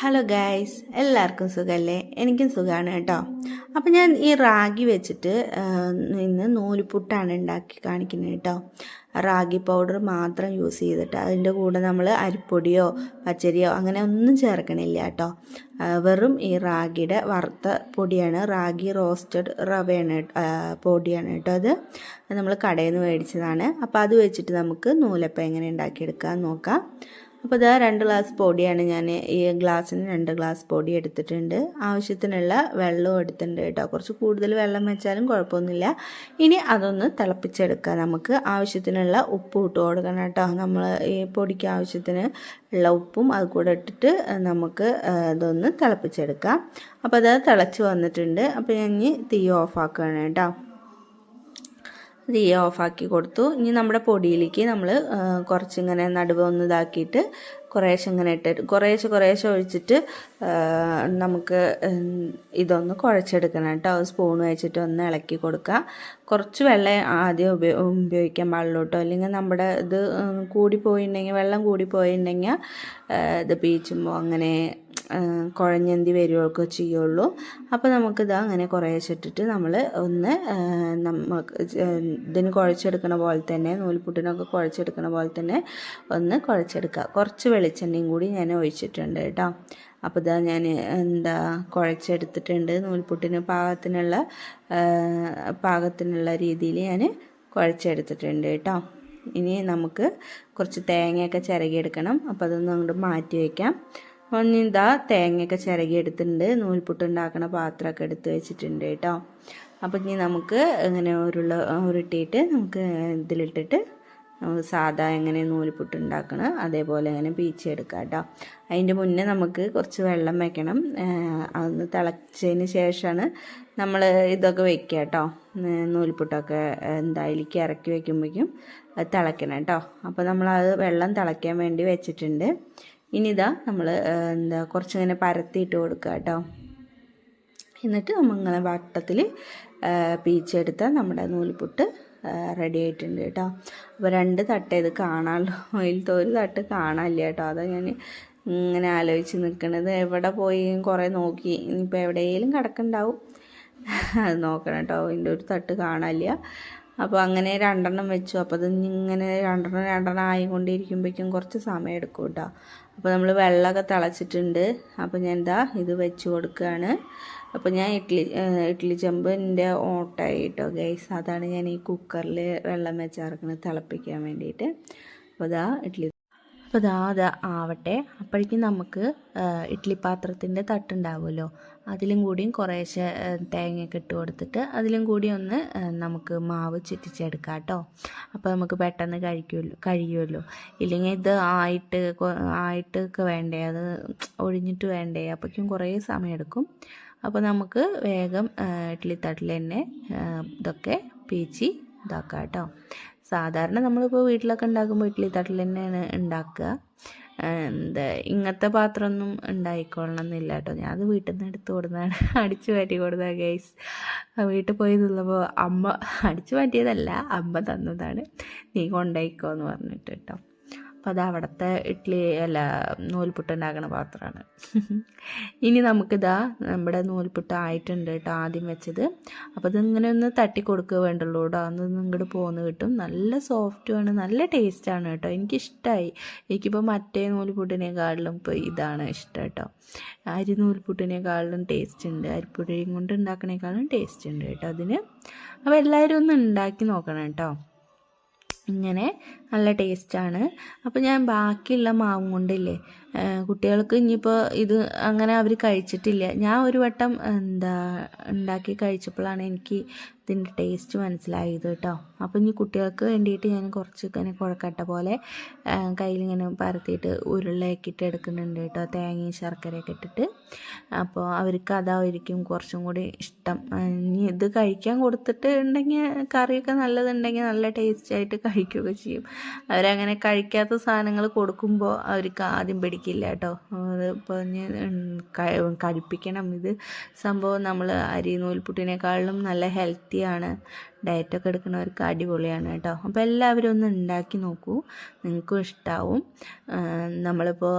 Hello guys എല്ലാവർക്കും സുഖമല്ലേ എനിക്കും സുഖമാണ് കേട്ടോ. അപ്പം ഞാൻ ഈ റാഗി വെച്ചിട്ട് ഇന്ന് നൂലുപുട്ടാണ് ഉണ്ടാക്കി കാണിക്കുന്നത് കേട്ടോ. റാഗി പൗഡർ മാത്രം യൂസ് ചെയ്തിട്ട് അതിന്റെ കൂടെ നമ്മൾ അരിപ്പൊടിയോ പച്ചരിയോ അങ്ങനെ ഒന്നും ചേർക്കണില്ല കേട്ടോ. വെറും ഈ റാഗിയുടെ വറുത്ത പൊടിയാണ്. റാഗി റോസ്റ്റഡ് റവയാണ് പൊടിയാണ് കേട്ടോ അത്. നമ്മൾ കടയിൽ നിന്ന് മേടിച്ചതാണ്. അപ്പോൾ അത് വെച്ചിട്ട് നമുക്ക് നൂലപ്പം എങ്ങനെ ഉണ്ടാക്കിയെടുക്കാൻ നോക്കാം. അപ്പോൾ ഇതാ രണ്ട് ഗ്ലാസ് പൊടിയാണ് ഞാൻ ഈ ഗ്ലാസ്സിന് രണ്ട് ഗ്ലാസ് പൊടി എടുത്തിട്ടുണ്ട്. ആവശ്യത്തിനുള്ള വെള്ളവും എടുത്തിട്ടുണ്ട് കേട്ടോ. കുറച്ച് കൂടുതൽ വെള്ളം വെച്ചാലും കുഴപ്പമൊന്നുമില്ല. ഇനി അതൊന്ന് തിളപ്പിച്ചെടുക്കുക നമുക്ക് ആവശ്യത്തിനുള്ള ഉപ്പ് ഇട്ട് കൊടുക്കണം കേട്ടോ. നമ്മൾ ഈ പൊടിക്ക് ആവശ്യത്തിന് ഉള്ള ഉപ്പും അത് കൂടെ ഇട്ടിട്ട് നമുക്ക് ഇതൊന്ന് തിളപ്പിച്ചെടുക്കാം. അപ്പോൾ അത് തിളച്ച് വന്നിട്ടുണ്ട്. അപ്പോൾ ഞാൻ തീ ഓഫാക്കുകയാണ് കേട്ടോ. തീ ഓഫാക്കി കൊടുത്തു. ഇനി നമ്മുടെ പൊടിയിലേക്ക് നമ്മൾ കുറച്ചിങ്ങനെ നടുവ് ഒന്ന് ഇതാക്കിയിട്ട് കുറേശ്ശെ ഇങ്ങനെ ഇട്ടിട്ട് കുറേശ്ശെ കുറേശ്ശെ ഒഴിച്ചിട്ട് നമുക്ക് ഇതൊന്ന് കുഴച്ചെടുക്കണം കേട്ടോ. സ്പൂൺ വെച്ചിട്ട് ഒന്ന് ഇളക്കി കൊടുക്കുക. കുറച്ച് വെള്ളം ആദ്യം ഉപയോഗിക്കാൻ പാടുള്ളൂ അല്ലെങ്കിൽ നമ്മുടെ ഇത് കൂടിപ്പോയിട്ടുണ്ടെങ്കിൽ വെള്ളം കൂടിപ്പോയിട്ടുണ്ടെങ്കിൽ ഇത് പീച്ചുമ്പോൾ അങ്ങനെ കുഴഞ്ഞന്തി വരികയൊക്കെ ചെയ്യുള്ളൂ. അപ്പോൾ നമുക്കിത് അങ്ങനെ കുറേശ്ശിട്ടിട്ട് നമ്മൾ ഒന്ന് നമുക്ക് ഇതിന് കുഴച്ചെടുക്കണ പോലെ തന്നെ നൂൽപുട്ടിനൊക്കെ കുഴച്ചെടുക്കണ പോലെ തന്നെ ഒന്ന് കുഴച്ചെടുക്കുക കുറച്ച് വെളിച്ചെണ്ണയും കൂടി ഞാൻ ഒഴിച്ചിട്ടുണ്ട് കേട്ടോ. അപ്പോൾ ഇതാ ഞാൻ എന്താ കുഴച്ചെടുത്തിട്ടുണ്ട്. നൂൽപുട്ടിന് പാകത്തിനുള്ള പാകത്തിനുള്ള രീതിയിൽ ഞാൻ കുഴച്ചെടുത്തിട്ടുണ്ട് കേട്ടോ. ഇനി നമുക്ക് കുറച്ച് തേങ്ങയൊക്കെ ചിരകിയെടുക്കണം. അപ്പോൾ അതൊന്ന് അങ്ങോട്ട് മാറ്റി വയ്ക്കാം ഇതാ തേങ്ങയൊക്കെ ചിരകി എടുത്തിട്ടുണ്ട് നൂൽപുട്ട് ഉണ്ടാക്കുന്ന പാത്രമൊക്കെ എടുത്ത് വെച്ചിട്ടുണ്ട് കേട്ടോ. അപ്പം ഇനി നമുക്ക് ഇങ്ങനെ ഉരുള ഉരുട്ടിയിട്ട് നമുക്ക് ഇതിലിട്ടിട്ട് നമുക്ക് സാധാ എങ്ങനെ നൂൽപുട്ട് ഉണ്ടാക്കണം അതേപോലെ ഇങ്ങനെ പീച്ചെടുക്കാം കേട്ടോ. അതിന്റെ മുന്നേ നമുക്ക് കുറച്ച് വെള്ളം വെക്കണം. അതൊന്ന് തിളച്ചതിന് ശേഷമാണ് നമ്മൾ ഇതൊക്കെ വെക്കുക കേട്ടോ. നൂൽപുട്ടൊക്കെ എന്തായാലും ഇറക്കി വെക്കുമ്പോഴേക്കും തിളയ്ക്കണം കേട്ടോ. അപ്പോൾ നമ്മളത് വെള്ളം തിളയ്ക്കാൻ വേണ്ടി വെച്ചിട്ടുണ്ട്. ഇനി ഇതാ നമ്മൾ എന്താ കുറച്ചിങ്ങനെ പരത്തിയിട്ട് കൊടുക്കുക കേട്ടോ എന്നിട്ട് നമ്മളിങ്ങനെ വട്ടത്തിൽ പീച്ചെടുത്ത നമ്മുടെ നൂൽപുട്ട് റെഡി ആയിട്ടുണ്ട് കേട്ടോ അപ്പോൾ രണ്ട് തട്ട് ഇത് കാണാമല്ലോ അതിലത്തെ ഒരു തട്ട് കാണാനില്ല കേട്ടോ അതാ ഞാൻ ഇങ്ങനെ ആലോചിച്ച് നിൽക്കണത് എവിടെ പോയി കുറേ നോക്കി. ഇനിയിപ്പോൾ എവിടെയെങ്കിലും കിടക്കുന്നുണ്ടാവും അത് നോക്കണം കേട്ടോ അതിന്റെ ഒരു തട്ട് കാണാനില്ല. അപ്പോൾ അങ്ങനെ രണ്ടെണ്ണം വെച്ചു. അപ്പോൾ അത് ഇങ്ങനെ രണ്ടെണ്ണം രണ്ടെണ്ണം ആയിക്കൊണ്ടിരിക്കുമ്പോഴേക്കും കുറച്ച് സമയം എടുക്കും കേട്ടോ. അപ്പോൾ നമ്മൾ വെള്ളമൊക്കെ തിളച്ചിട്ടുണ്ട്. അപ്പോൾ ഞാൻ എന്താ ഇത് വെച്ച് കൊടുക്കുകയാണ്. അപ്പോൾ ഞാൻ ഇഡ്ഡലി ഇഡ്ഡലി ചെമ്പിന്റെ ഓട്ടായി കേട്ടോ ഗൈസ് അതാണ് ഞാൻ ഈ കുക്കറിൽ വെള്ളം വെച്ചിറക്കുന്നത് തിളപ്പിക്കാൻ വേണ്ടിയിട്ട്. അപ്പോൾ ഇതാ ഇഡ്ഡലി അപ്പോൾ ഇതാ അത് ആവട്ടെ. അപ്പോഴേക്കും നമുക്ക് ഇഡ്ഡലി പാത്രത്തിന്റെ തട്ടുണ്ടാവുമല്ലോ. അതിലും കൂടിയും കുറേശ്ശെ തേങ്ങയൊക്കെ ഇട്ട് കൊടുത്തിട്ട് അതിലും കൂടി ഒന്ന് നമുക്ക് മാവ് ചുറ്റിച്ചെടുക്കാം കേട്ടോ. അപ്പോൾ നമുക്ക് പെട്ടെന്ന് കഴിക്കുമല്ലോ കഴിയുമല്ലോ ഇല്ലെങ്കിൽ ഇത് ആയിട്ട് ആയിട്ടൊക്കെ വേണ്ടേ? അത് ഒഴിഞ്ഞിട്ട് വേണ്ടേ? അപ്പോഴേക്കും കുറേ സമയമെടുക്കും അപ്പോൾ നമുക്ക് വേഗം ഇഡ്ഡലി തട്ടിൽ തന്നെ ഇതൊക്കെ പീച്ചി ഇതാക്കാം കേട്ടോ. സാധാരണ നമ്മളിപ്പോൾ വീട്ടിലൊക്കെ ഉണ്ടാക്കുമ്പോൾ ഇഡ്ഡലി തട്ടിൽ തന്നെയാണ് ഉണ്ടാക്കുക. എന്താ ഇങ്ങനത്തെ പാത്രമൊന്നും ഉണ്ടായിക്കൊള്ളണം എന്നില്ല കേട്ടോ. ഞാൻ അത് വീട്ടിൽ നിന്ന് എടുത്ത് കൊടുന്നതാണ്. അടിച്ചു മാറ്റി കൊടുത്താൽ ഗൈസ് വീട്ടിൽ പോയി നിന്നപ്പോൾ അമ്മ അടിച്ചു മാറ്റിയതല്ല അമ്മ തന്നതാണ്. നീ കൊണ്ടായിക്കോ എന്ന് പറഞ്ഞിട്ട് കേട്ടോ. അപ്പോൾ അത് അവിടുത്തെ ഇഡ്ഡലി അല്ല നൂൽപുട്ട് ഉണ്ടാക്കുന്ന പാത്രമാണ്. ഇനി നമുക്കിതാ നമ്മുടെ നൂൽപുട്ട് ആയിട്ടുണ്ട് കേട്ടോ ആദ്യം വെച്ചത്. അപ്പോൾ ഇതിങ്ങനെ ഒന്ന് തട്ടി കൊടുക്കുക വേണ്ടുള്ളൂ കേട്ടോ. അന്ന് ഇങ്ങോട്ട് പോന്ന് കിട്ടും. നല്ല സോഫ്റ്റുമാണ് നല്ല ടേസ്റ്റാണ് കേട്ടോ. എനിക്കിഷ്ടമായി എനിക്കിപ്പോൾ മറ്റേ നൂൽപുട്ടിനേക്കാളിലും ഇപ്പോൾ ഇതാണ് ഇഷ്ടം കേട്ടോ. അരി നൂൽപുട്ടിനേക്കാളിലും ടേസ്റ്റ് ഉണ്ട്. അരിപ്പൊടിയും കൊണ്ട് ഉണ്ടാക്കണേക്കാളും ടേസ്റ്റ് ഉണ്ട് കേട്ടോ അതിന്. അപ്പോൾ എല്ലാവരും ഒന്ന് ഉണ്ടാക്കി നോക്കണം കേട്ടോ. ഇങ്ങനെ നല്ല ടേസ്റ്റാണ് അപ്പോൾ ഞാൻ ബാക്കിയുള്ള മാവും കൊണ്ടില്ലേ കുട്ടികൾക്ക് ഇനിയിപ്പോൾ ഇത് അങ്ങനെ അവർ കഴിച്ചിട്ടില്ല. ഞാൻ ഒരു വട്ടം എന്താ ഉണ്ടാക്കി കഴിച്ചപ്പോഴാണ് എനിക്ക് ഇതിന്റെ ടേസ്റ്റ് മനസ്സിലായത് കേട്ടോ. അപ്പോൾ ഇനി കുട്ടികൾക്ക് വേണ്ടിയിട്ട് ഞാൻ കുറച്ച് ഇങ്ങനെ കുഴക്കട്ട പോലെ കയ്യിലിങ്ങനെ പരത്തിയിട്ട് ഉരുളയാക്കിയിട്ട് എടുക്കുന്നുണ്ട് കേട്ടോ. തേങ്ങയും ശർക്കരയൊക്കെ ഇട്ടിട്ട്. അപ്പോൾ അവർക്ക് അതായിരിക്കും കുറച്ചും കൂടി ഇഷ്ടം. ഇനി ഇത് കഴിക്കാൻ കൊടുത്തിട്ട് ഉണ്ടെങ്കിൽ കറിയൊക്കെ നല്ലതുണ്ടെങ്കിൽ നല്ല ടേസ്റ്റ് ആയിട്ട് കഴിക്കുകയൊക്കെ ചെയ്യും. അവരങ്ങനെ കഴിക്കാത്ത സാധനങ്ങൾ കൊടുക്കുമ്പോൾ അവർക്ക് ആദ്യം പിടിക്കില്ല കേട്ടോ. ഇപ്പോൾ കഴിപ്പിക്കണം ഇത് സംഭവം നമ്മൾ അരി നൂൽപുട്ടിനേക്കാളും നല്ല ഹെൽത്തിയാണ് ഡയറ്റൊക്കെ എടുക്കുന്നവർക്ക് അടിപൊളിയാണ് കേട്ടോ. അപ്പോൾ എല്ലാവരും ഒന്ന് ഉണ്ടാക്കി നോക്കൂ. നിങ്ങൾക്കും ഇഷ്ടമാവും നമ്മളിപ്പോൾ